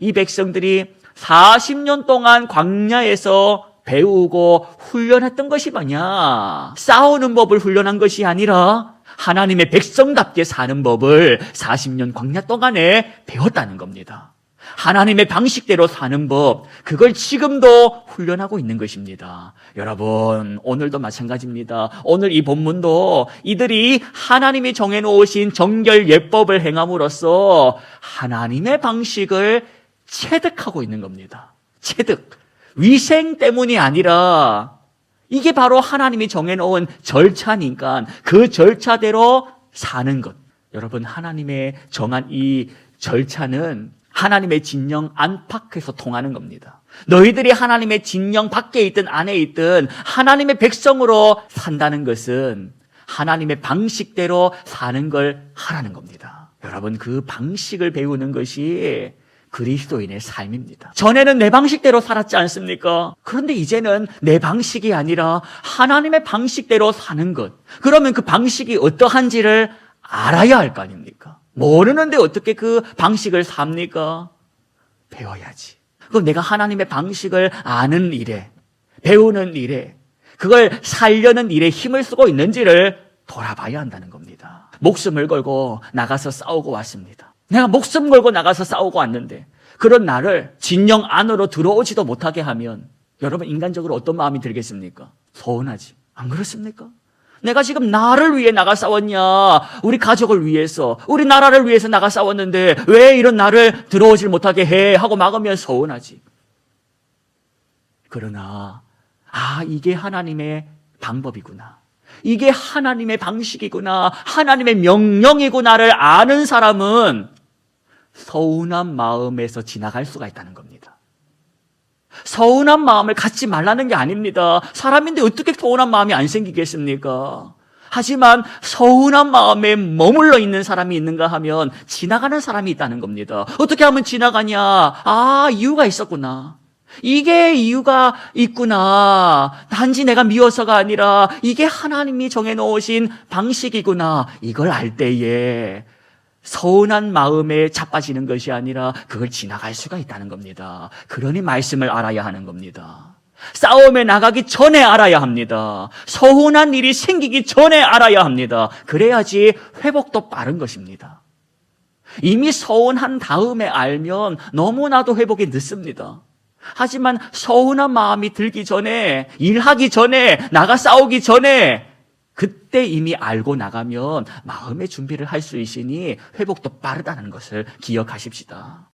이 백성들이 40년 동안 광야에서 배우고 훈련했던 것이 뭐냐? 싸우는 법을 훈련한 것이 아니라 하나님의 백성답게 사는 법을 40년 광야 동안에 배웠다는 겁니다. 하나님의 방식대로 사는 법, 그걸 지금도 훈련하고 있는 것입니다. 여러분, 오늘도 마찬가지입니다. 오늘 이 본문도 이들이 하나님이 정해놓으신 정결 예법을 행함으로써 하나님의 방식을 체득하고 있는 겁니다. 체득. 위생 때문이 아니라 이게 바로 하나님이 정해놓은 절차니까 그 절차대로 사는 것. 여러분, 하나님의 정한 이 절차는 하나님의 진영 안팎에서 통하는 겁니다. 너희들이 하나님의 진영 밖에 있든 안에 있든 하나님의 백성으로 산다는 것은 하나님의 방식대로 사는 걸 하라는 겁니다. 여러분, 그 방식을 배우는 것이 그리스도인의 삶입니다. 전에는 내 방식대로 살았지 않습니까? 그런데 이제는 내 방식이 아니라 하나님의 방식대로 사는 것. 그러면 그 방식이 어떠한지를 알아야 할 거 아닙니까? 모르는데 어떻게 그 방식을 삽니까? 배워야지. 그럼 내가 하나님의 방식을 아는 일에, 배우는 일에, 그걸 살려는 일에 힘을 쓰고 있는지를 돌아봐야 한다는 겁니다. 목숨을 걸고 나가서 싸우고 왔습니다. 내가 목숨 걸고 나가서 싸우고 왔는데, 그런 나를 진영 안으로 들어오지도 못하게 하면, 여러분 인간적으로 어떤 마음이 들겠습니까? 서운하지. 안 그렇습니까? 내가 지금 나를 위해 나가 싸웠냐? 우리 가족을 위해서, 우리 나라를 위해서 나가 싸웠는데 왜 이런 나를 들어오질 못하게 해? 하고 막으면 서운하지. 그러나, 아, 이게 하나님의 방법이구나. 이게 하나님의 방식이구나. 하나님의 명령이구나를 아는 사람은 서운한 마음에서 지나갈 수가 있다는 겁니다. 서운한 마음을 갖지 말라는 게 아닙니다. 사람인데 어떻게 서운한 마음이 안 생기겠습니까? 하지만 서운한 마음에 머물러 있는 사람이 있는가 하면 지나가는 사람이 있다는 겁니다. 어떻게 하면 지나가냐? 아, 이유가 있었구나. 이게 이유가 있구나. 단지 내가 미워서가 아니라 이게 하나님이 정해놓으신 방식이구나. 이걸 알 때에 서운한 마음에 자빠지는 것이 아니라 그걸 지나갈 수가 있다는 겁니다. 그러니 말씀을 알아야 하는 겁니다. 싸움에 나가기 전에 알아야 합니다. 서운한 일이 생기기 전에 알아야 합니다. 그래야지 회복도 빠른 것입니다. 이미 서운한 다음에 알면 너무나도 회복이 늦습니다. 하지만 서운한 마음이 들기 전에, 일하기 전에, 나가 싸우기 전에, 그때 이미 알고 나가면 마음의 준비를 할 수 있으니 회복도 빠르다는 것을 기억하십시다.